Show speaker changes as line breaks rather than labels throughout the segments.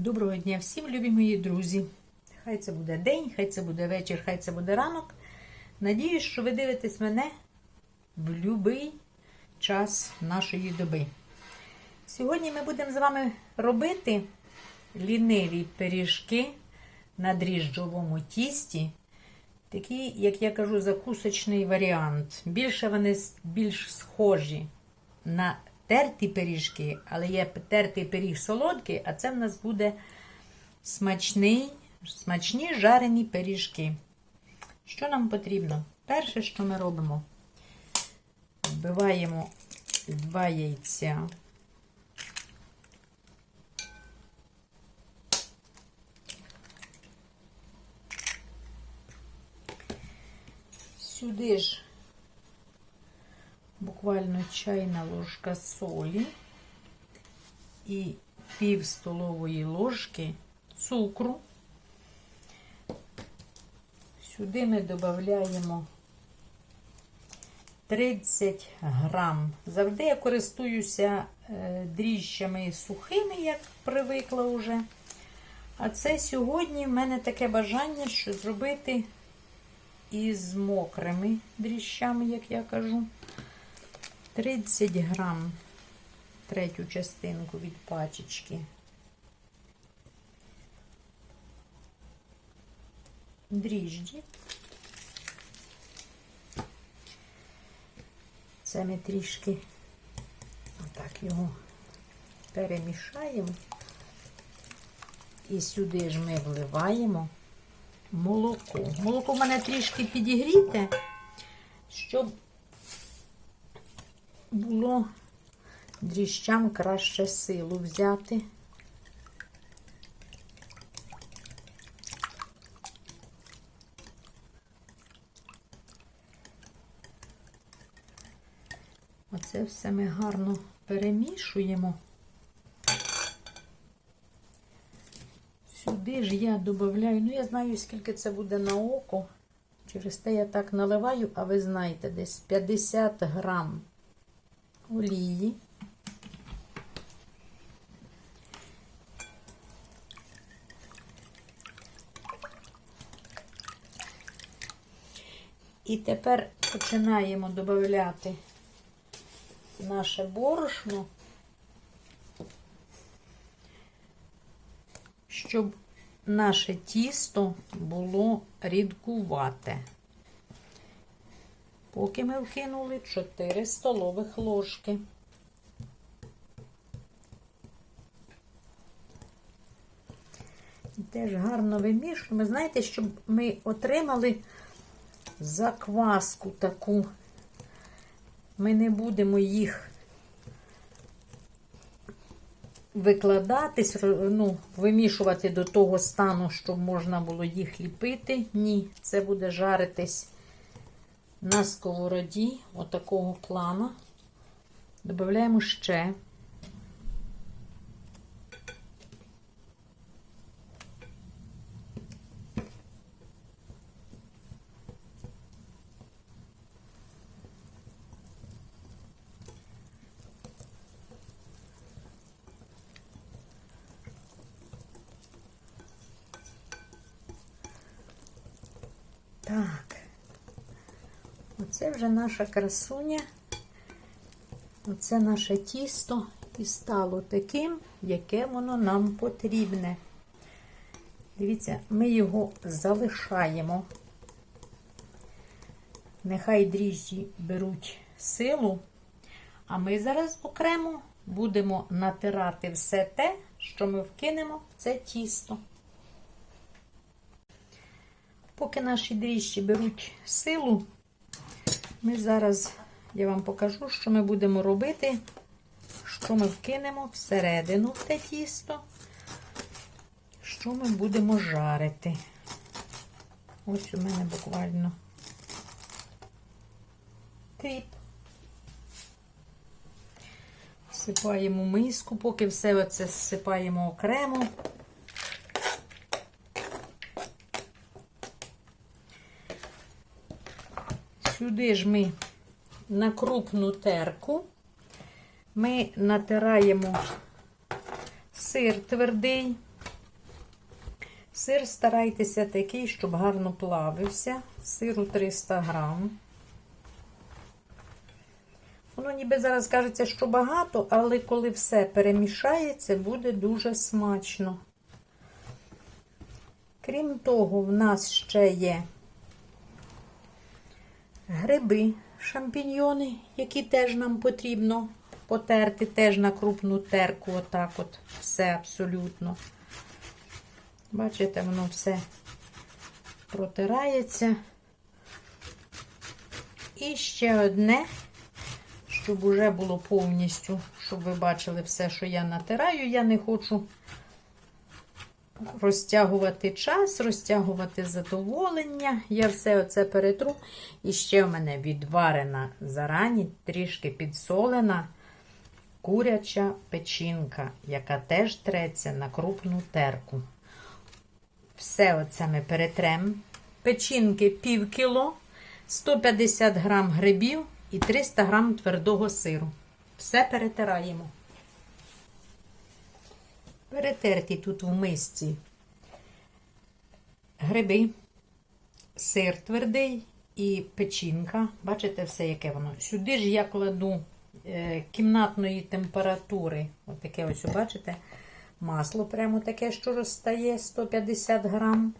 Доброго дня всім, любі мої друзі. Хай це буде день, хай це буде вечір, хай це буде ранок. Надіюсь, що ви дивитесь мене в будь-який час нашої доби. Сьогодні ми будемо з вами робити ліниві пиріжки на дріжджовому тісті. Такий, як я кажу, закусочний варіант. Більше вони більш схожі на терті пиріжки, але є тертий пиріг солодкий, а це в нас буде смачний, смачні жарені пиріжки. Що нам потрібно? Перше, що ми робимо, вбиваємо два яйця. Сюди ж буквально чайна ложка солі і пів столової ложки цукру. Сюди ми додаємо 30 грам. Завжди я користуюся е, дріжджами сухими, як привикла вже. А це сьогодні в мене таке бажання, що зробити із мокрими дріжджами, як я кажу. 30 грам третю частинку від пачечки. Дріжджі. Це ми трішки отак його перемішаємо. І сюди ж ми вливаємо молоко. Молоко в мене трішки підігріте, щоб було дріжджам краще силу взяти. Оце все ми гарно перемішуємо. Сюди ж я додаю, ну я знаю, скільки це буде на око. Через те я так наливаю, а ви знаєте, десь 50 грам олії. І тепер починаємо додати наше борошно, щоб наше тісто було рідкувате. Поки ми вкинули 4 столових ложки. Теж гарно вимішуємо. Знаєте, щоб ми отримали закваску таку. Ми не будемо їх викладатись, ну, вимішувати до того стану, щоб можна було їх ліпити. Ні, це буде жаритись на сковороді отакого плана. Додаємо ще. Так. Оце вже наша красуня. Оце наше тісто і стало таким, яке воно нам потрібне. Дивіться, ми його залишаємо. Нехай дріжджі беруть силу, а ми зараз окремо будемо натирати все те, що ми вкинемо в це тісто. Поки наші дріжджі беруть силу, ми зараз, я вам покажу, що ми будемо робити, що ми вкинемо всередину в те тісто, що ми будемо жарити. Ось у мене буквально кріп. Всипаємо миску, поки все оце зсипаємо окремо. Сюди ж ми на крупну терку ми натираємо сир твердий. Сир старайтеся такий, щоб гарно плавився. Сиру 300 грам. Воно ніби зараз кажеться, що багато, але коли все перемішається, буде дуже смачно. Крім того, в нас ще є гриби, шампіньйони, які теж нам потрібно потерти, теж на крупну терку, отак от, все абсолютно. Бачите, воно все протирається. І ще одне, щоб уже було повністю, щоб ви бачили все, що я натираю. Я не хочу розтягувати час, розтягувати задоволення. Я все оце перетру. І ще в мене відварена зарані, трішки підсолена куряча печінка, яка теж треться на крупну терку. Все оце ми перетремо. Печінки пів кіло, 150 грам грибів і 300 грам твердого сиру. Все перетираємо. Перетерті тут в мисці гриби, сир твердий і печінка. Бачите все, яке воно. Сюди ж я кладу е, кімнатної температури. Ось таке ось, бачите? Масло прямо таке, що розстає 150 грам.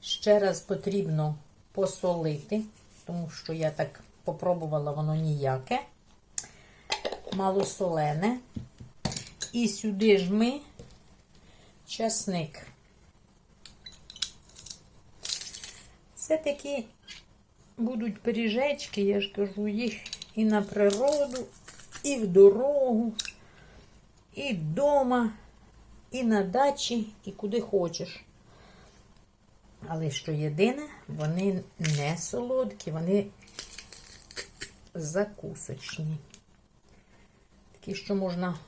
Ще раз потрібно посолити, тому що я так попробувала, воно ніяке. Малосолене. І сюди ж ми часник. Це такі будуть пиріжечки, я ж кажу, їх і на природу, і в дорогу, і вдома, і на дачі, і куди хочеш. Але що єдине, вони не солодкі, вони закусочні. Такі, що можна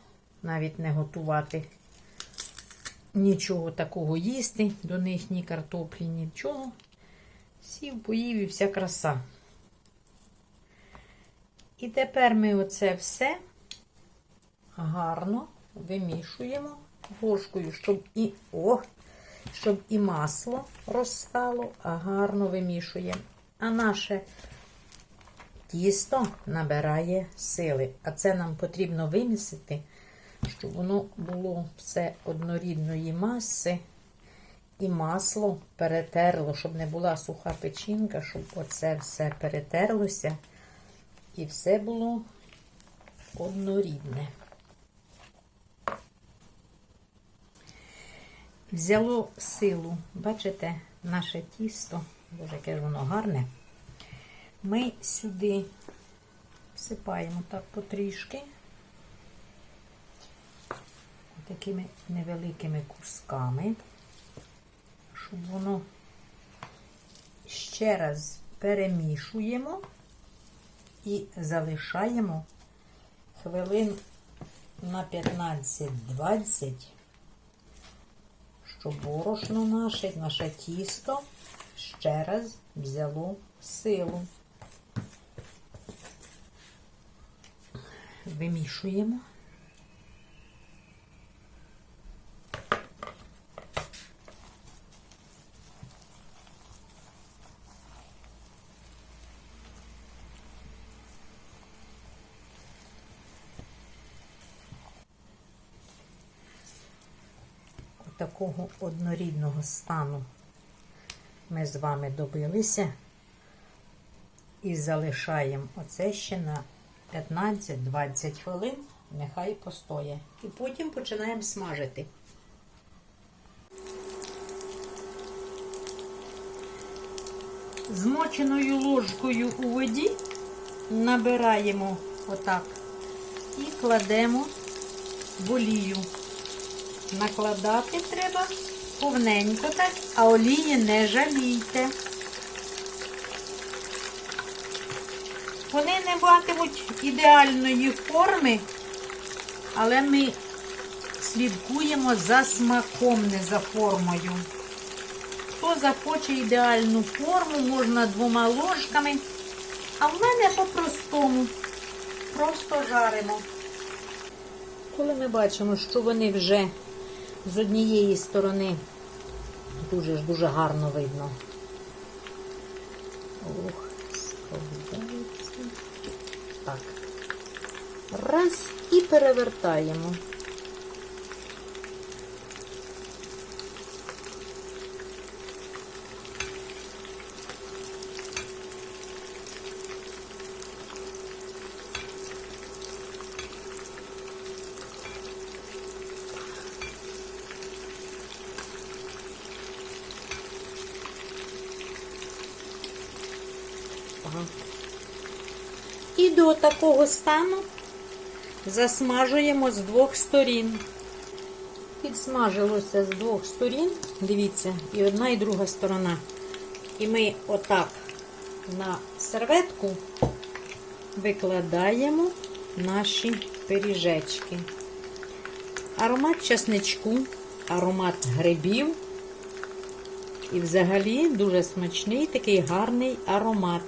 навіть не готувати нічого такого їсти, до них ні картоплі, нічого. Сів, поїв і вся краса. І тепер ми оце все гарно вимішуємо ложкою, щоб і о, щоб і масло розстало, а гарно вимішуємо. А наше тісто набирає сили. А це нам потрібно вимісити, щоб воно було все однорідної маси. І масло перетерло, щоб не була суха печінка, щоб оце все перетерлося. І все було однорідне. Взяло силу, бачите, наше тісто, боже, яке ж воно гарне. Ми сюди всипаємо так потрішки, такими невеликими кусками щоб воно ще раз перемішуємо і залишаємо хвилин на 15-20, щоб борошно наше, наше тісто ще раз взяло силу. Вимішуємо. Такого однорідного стану ми з вами добилися і залишаємо оце ще на 15-20 хвилин, нехай постоє. І потім починаємо смажити. Змоченою ложкою у воді набираємо отак і кладемо в олію. Накладати треба повненько так, а олії не жалійте. Вони не матимуть ідеальної форми, але ми слідкуємо за смаком, не за формою. Хто захоче ідеальну форму, можна двома ложками, а в мене по-простому. Просто жаримо. Коли ми бачимо, що вони вже з однієї сторони Дуже дуже гарно видно. Ох, сховається. Так. Раз і перевертаємо. Ага. І до такого стану засмажуємо з двох сторін. Підсмажилося з двох сторін, дивіться, і одна, і друга сторона. І ми отак на серветку викладаємо наші пиріжечки. Аромат часничку, аромат грибів. І взагалі дуже смачний такий гарний аромат.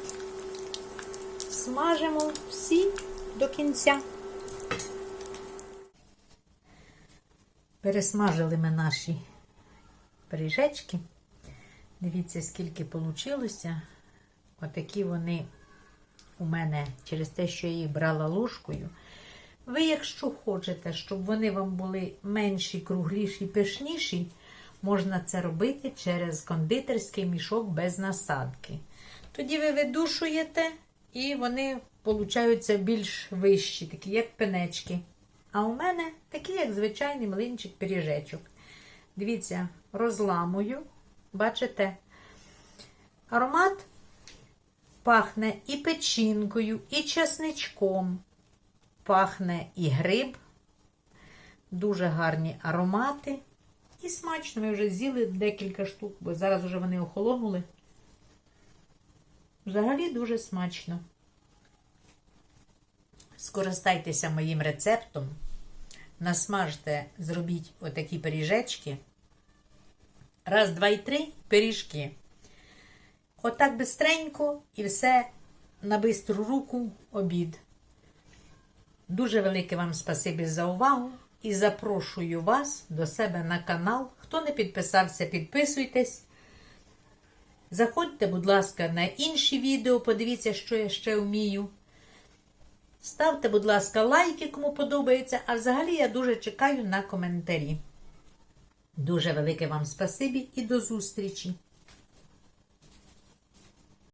Смажимо всі до кінця. Пересмажили ми наші пиріжечки. Дивіться, скільки вийшло. Отакі вони у мене через те, що я їх брала ложкою. Ви, якщо хочете, щоб вони вам були менші, кругліші, пишніші, можна це робити через кондитерський мішок без насадки. Тоді ви видушуєте, і вони получаються більш вищі, такі, як пенечки. А у мене такий, як звичайний млинчик пиріжечок. Дивіться, розламую, бачите? Аромат пахне і печінкою, і часничком. Пахне і гриб. Дуже гарні аромати. І смачно, ми вже з'їли декілька штук, бо зараз вже вони охолонули. Взагалі дуже смачно. Скористайтеся моїм рецептом. Насмажте, зробіть отакі пиріжечки. Раз, два і три пиріжки. Отак бистренько і все на бистру руку обід. Дуже велике вам спасибі за увагу і запрошую вас до себе на канал. Хто не підписався, підписуйтесь. Заходьте, будь ласка, на інші відео, подивіться, що я ще вмію. Ставте, будь ласка, лайки, кому подобається. А взагалі я дуже чекаю на коментарі. Дуже велике вам спасибі і до зустрічі!